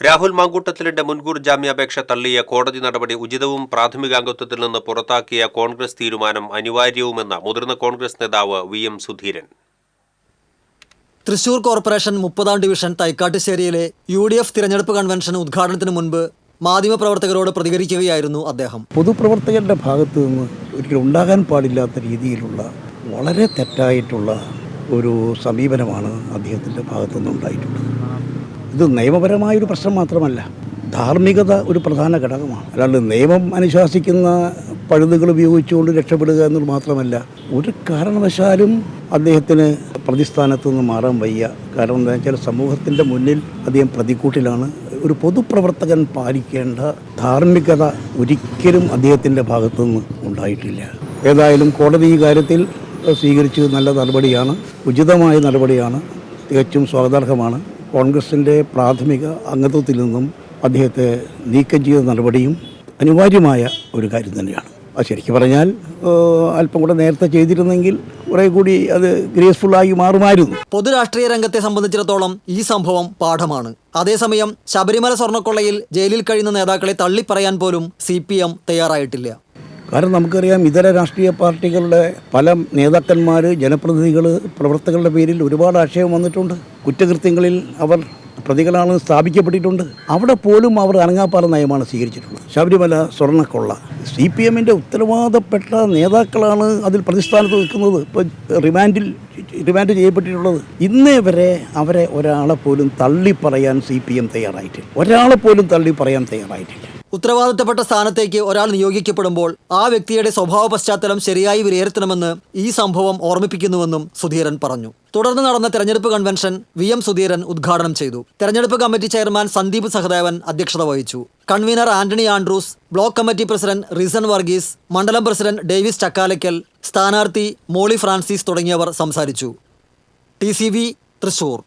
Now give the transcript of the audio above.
രാഹുൽ മാങ്കൂട്ടത്തിലിന്റെ മുൻകൂർ ജാമ്യാപേക്ഷ തള്ളിയ കോടതി നടപടി ഉചിതവും പ്രാഥമികാംഗത്വത്തിൽ നിന്ന് പുറത്താക്കിയ കോൺഗ്രസ് തീരുമാനം അനിവാര്യവുമെന്ന് മുതിർന്ന കോൺഗ്രസ് നേതാവ് V M Sudheeran. Thrissur corporation മുപ്പതാം ഡിവിഷൻ തൈക്കാട്ടുശ്ശേരിയിലെ യു ഡി എഫ് തിരഞ്ഞെടുപ്പ് കൺവെൻഷൻ ഉദ്ഘാടനത്തിന് മുൻപ് മാധ്യമപ്രവർത്തകരോട് പ്രതികരിക്കുകയായിരുന്നു അദ്ദേഹം. പൊതുപ്രവർത്തകരുടെ ഭാഗത്തു നിന്ന് ഒരിക്കലും ഉണ്ടാകാൻ പാടില്ലാത്ത രീതിയിലുള്ള വളരെ തെറ്റായിട്ടുള്ള ഒരു സമീപനമാണ് അദ്ദേഹത്തിന്റെ ഭാഗത്തുനിന്ന് നിന്നുണ്ടായിട്ടുള്ളത് ഇത് നിയമപരമായൊരു പ്രശ്നം മാത്രമല്ല ധാർമ്മികത ഒരു പ്രധാന ഘടകമാണ്. അല്ലാണ്ട് നിയമം അനുശാസിക്കുന്ന പഴുതുകൾ ഉപയോഗിച്ചുകൊണ്ട് രക്ഷപ്പെടുക എന്നത് മാത്രമല്ല ഒരു കാരണവശാലും അദ്ദേഹത്തിന് പ്രതിസ്ഥാനത്ത് നിന്ന് മാറാൻ വയ്യ. കാരണം എന്താ വെച്ചാൽ സമൂഹത്തിന്റെ മുന്നിൽ അദ്ദേഹം പ്രതിക്കൂട്ടിലാണ് ഒരു പൊതുപ്രവർത്തകൻ പാലിക്കേണ്ട ധാർമ്മികത ഒരിക്കലും അദ്ദേഹത്തിന്റെ ഭാഗത്തു നിന്ന് ഉണ്ടായിട്ടില്ല. ഏതായാലും കോടതി ഈ കാര്യത്തിൽ സ്വീകരിച്ചത് നല്ല നടപടിയാണ് ഉചിതമായ നടപടിയാണ് തികച്ചും സ്വാഗതാർഹമാണ്. കോൺഗ്രസിന്റെ പ്രാഥമിക അംഗത്വത്തിൽ നിന്നും അദ്ദേഹത്തെ നീക്കം ചെയ്ത നടപടിയും അനിവാര്യമായ ഒരു കാര്യം തന്നെയാണ്. അത് ശരിക്കും പറഞ്ഞാൽ അല്പം കൂടെ നേരത്തെ ചെയ്തിരുന്നെങ്കിൽ കുറേ കൂടി അത് ഗ്രേസ്ഫുള്ളായി മാറുമായിരുന്നു. പൊതുരാഷ്ട്രീയ രംഗത്തെ സംബന്ധിച്ചിടത്തോളം ഈ സംഭവം പാഠമാണ്. അതേസമയം ശബരിമല സ്വർണക്കൊള്ളയിൽ ജയിലിൽ കഴിയുന്ന നേതാക്കളെ തള്ളിപ്പറയാൻ പോലും സി തയ്യാറായിട്ടില്ല. കാരണം നമുക്കറിയാം ഇതര രാഷ്ട്രീയ പാർട്ടികളുടെ പല നേതാക്കന്മാർ ജനപ്രതിനിധികൾ പ്രവർത്തകരുടെ പേരിൽ ഒരുപാട് ആക്ഷേപം വന്നിട്ടുണ്ട്. കുറ്റകൃത്യങ്ങളിൽ അവർ പ്രതികളാണെന്ന് സ്ഥാപിക്കപ്പെട്ടിട്ടുണ്ട്. അവിടെ പോലും അവർ അനങ്ങാപ്പാറ നയമാണ് സ്വീകരിച്ചിട്ടുള്ളത്. ശബരിമല സ്വർണക്കൊള്ള. സി പി എമ്മിന്റെ ഉത്തരവാദപ്പെട്ട നേതാക്കളാണ് അതിൽ പ്രതിസ്ഥാനത്ത് നിൽക്കുന്നത്. ഇപ്പോൾ റിമാൻഡിൽ റിമാൻഡ് ചെയ്യപ്പെട്ടിട്ടുള്ളത്. ഇന്നേ വരെ അവരെ ഒരാളെ പോലും തള്ളി പറയാൻ സി പി എം തയ്യാറായിട്ടില്ല. ഒരാളെ പോലും തള്ളി പറയാൻ തയ്യാറായിട്ടില്ല. ഉത്തരവാദിത്തപ്പെട്ട സ്ഥാനത്തേക്ക് ഒരാൾ നിയോഗിക്കപ്പെടുമ്പോൾ ആ വ്യക്തിയുടെ സ്വഭാവ പശ്ചാത്തലം ശരിയായി വിലയിരുത്തണമെന്ന് ഈ സംഭവം ഓർമ്മിപ്പിക്കുന്നുവെന്നും സുധീരൻ പറഞ്ഞു. തുടർന്ന് നടന്ന തെരഞ്ഞെടുപ്പ് കൺവെൻഷൻ വി എം സുധീരൻ ഉദ്ഘാടനം ചെയ്തു. തെരഞ്ഞെടുപ്പ് കമ്മിറ്റി ചെയർമാൻ സന്ദീപ് സഹദേവൻ അധ്യക്ഷത വഹിച്ചു. Convener Antony Andrews block committee president Rison Varghese മണ്ഡലം പ്രസിഡന്റ് ഡേവിസ് ചക്കാലയ്ക്കൽ സ്ഥാനാർത്ഥി മോളി ഫ്രാൻസിസ് തുടങ്ങിയവർ സംസാരിച്ചു. ടി തൃശൂർ.